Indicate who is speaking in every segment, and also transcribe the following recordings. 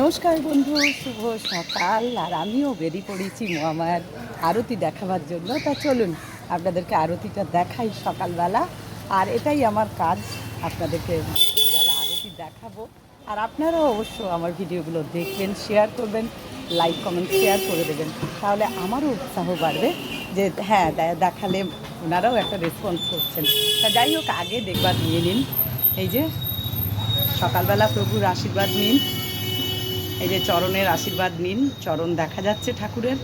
Speaker 1: নমস্কার বন্ধু, শুভ সকাল। আর আমিও বেরিয়ে পড়েছি মহামায়ার আরতি দেখাবার জন্য। তা চলুন, আপনাদেরকে আরতিটা দেখাই সকালবেলা। আর এটাই আমার কাজ, আপনাদেরকে বেলা আরতি দেখাবো। আর আপনারাও অবশ্য আমার ভিডিওগুলো দেখবেন শেয়ার করবেন লাইক কমেন্ট শেয়ার করে দেবেন। তাহলে আমারও উৎসাহ বাড়বে যে হ্যাঁ দেখালে ওনারাও একটা রেসপন্স করছেন। তা যাই হোক, আগে দেখবার নিয়ে নিন। এই যে, সকালবেলা প্রভুর আশীর্বাদ নিন। এই যে চরণের আশীর্বাদ নিন, চরণ দেখা যাচ্ছে ঠাকুরের।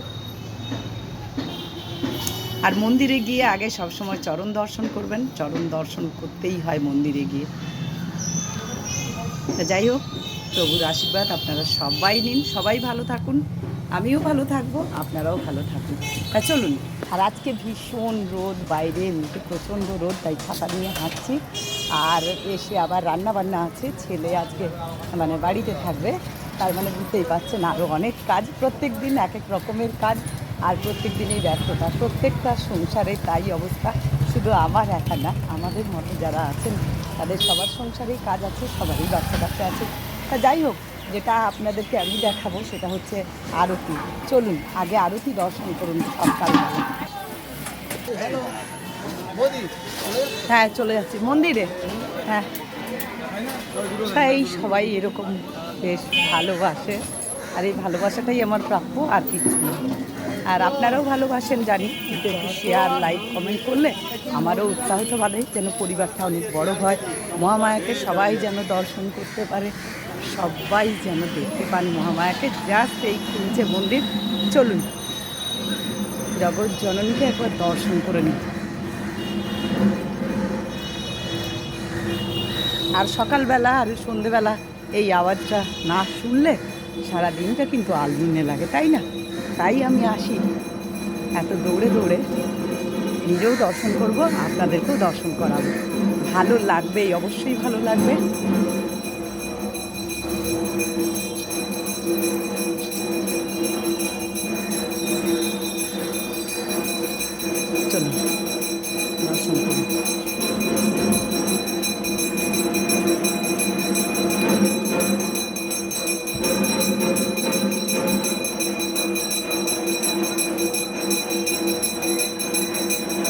Speaker 1: আর মন্দিরে গিয়ে আগে সবসময় চরণ দর্শন করবেন, চরণ দর্শন করতেই হয় মন্দিরে গিয়ে। যাই হোক, প্রভুর আশীর্বাদ আপনারা সবাই নিন, সবাই ভালো থাকুন, আমিও ভালো থাকব, আপনারাও ভালো থাকুন। তা চলুন, আর আজকে ভীষণ রোদ, বাইরে এমনিতে প্রচণ্ড রোদ, তাই ছাতা নিয়ে হাঁটছি। আর এসে আবার রান্না বান্না আছে, ছেলে আজকে মানে বাড়িতে থাকবে। তার মানে বুঝতেই পারছেন আরও অনেক কাজ প্রত্যেক দিন এক এক রকমের কাজ আর প্রত্যেক দিনই ব্যস্ততা। প্রত্যেকটা সংসারে তাই অবস্থা শুধু আমার একা না আমাদের মতো যারা আছেন তাদের সবার সংসারেই কাজ আছে সবারই বাচ্চা কাচ্চা আছে। তা যাই হোক যেটা আপনাদেরকে আমি দেখাবো সেটা হচ্ছে আরতি। চলুন আগে আরতি দর্শন করুন সকালবেলা হ্যাঁ চলে যাচ্ছি। মন্দিরে? হ্যাঁ। তাই সবাই এরকম বেশ ভালোবাসে। আর এই ভালোবাসাটাই আমার প্রাপ্য, আর কিছু আর আপনারাও ভালোবাসেন জানি শেয়ার লাইক কমেন্ট করলে আমারও উৎসাহ তো বাড়ে, যেন পরিবারটা অনেক বড় হয়। মহামায়াকে সবাই যেন দর্শন করতে পারে, সবাই যেন দেখতে পান। মহামায়াকে জাস্ট এই খুলছে মন্দির, চলুন। জগৎ জননীকে একবার দর্শন করে নিই। আর সকালবেলা, আর সন্ধেবেলা এই আওয়াজটা না শুনলে সারা দিনটা কিন্তু আলমিনে লাগে, তাই না? তাই আমি আসি। এত দৌড়ে দৌড়ে নিজেও দর্শন করব, আপনাদেরকেও দর্শন করাবো। ভালো লাগবেই, অবশ্যই ভালো লাগবে।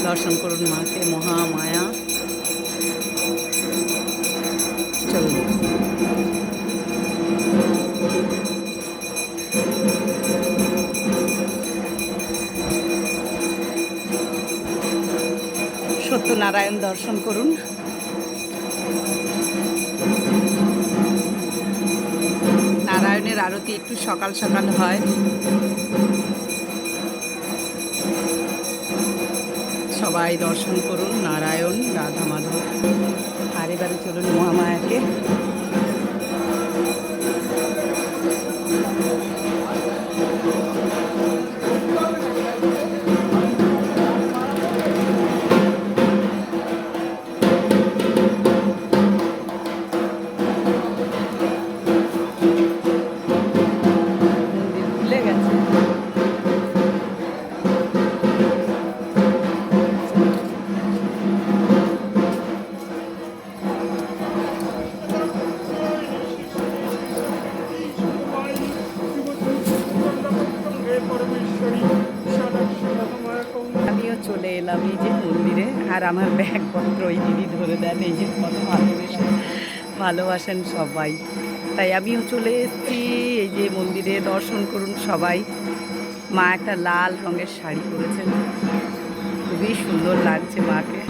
Speaker 1: দর্শন করুন মাকে মহামায়া চলুন। সত্যনারায়ণ দর্শন করুন। নারায়ণের আরতি একটু সকাল সকাল হয়। সবাই দর্শন করুন নারায়ণ রাধা মাধব। আর এবারে চলুন মহামায়াকে। খুলে গেছে। চলে এলাম এই যে মন্দিরে। আর আমার ব্যাগপত্র ওই দিদি ধরে দেন, এই যে কত ভালোবেসে ভালোবাসেন সবাই। তাই আমিও চলে এসেছি, এই যে মন্দিরে দর্শন করুন সবাই। মা একটা লাল রঙের শাড়ি পরেছেন। খুবই সুন্দর লাগছে মাকে।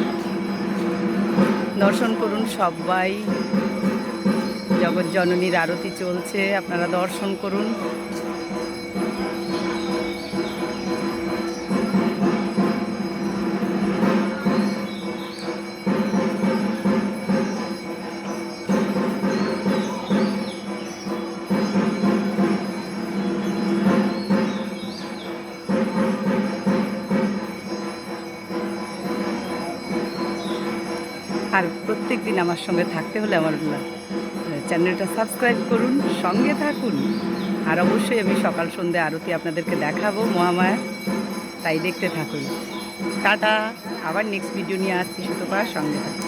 Speaker 1: দর্শন করুন সবাই। জগৎ জননীর আরতি চলছে, আপনারা দর্শন করুন। আর প্রত্যেক দিন আমার সঙ্গে থাকতে হলে আমার চ্যানেলটা সাবস্ক্রাইব করুন, সঙ্গে থাকুন। আর অবশ্যই আমি সকাল সন্ধ্যে আরতি আপনাদেরকে দেখাবো মহামায়া। তাই দেখতে থাকুন। টাটা। আবার নেক্সট ভিডিও নিয়ে আসছি সুতোপাড়ার সঙ্গে থাকুন।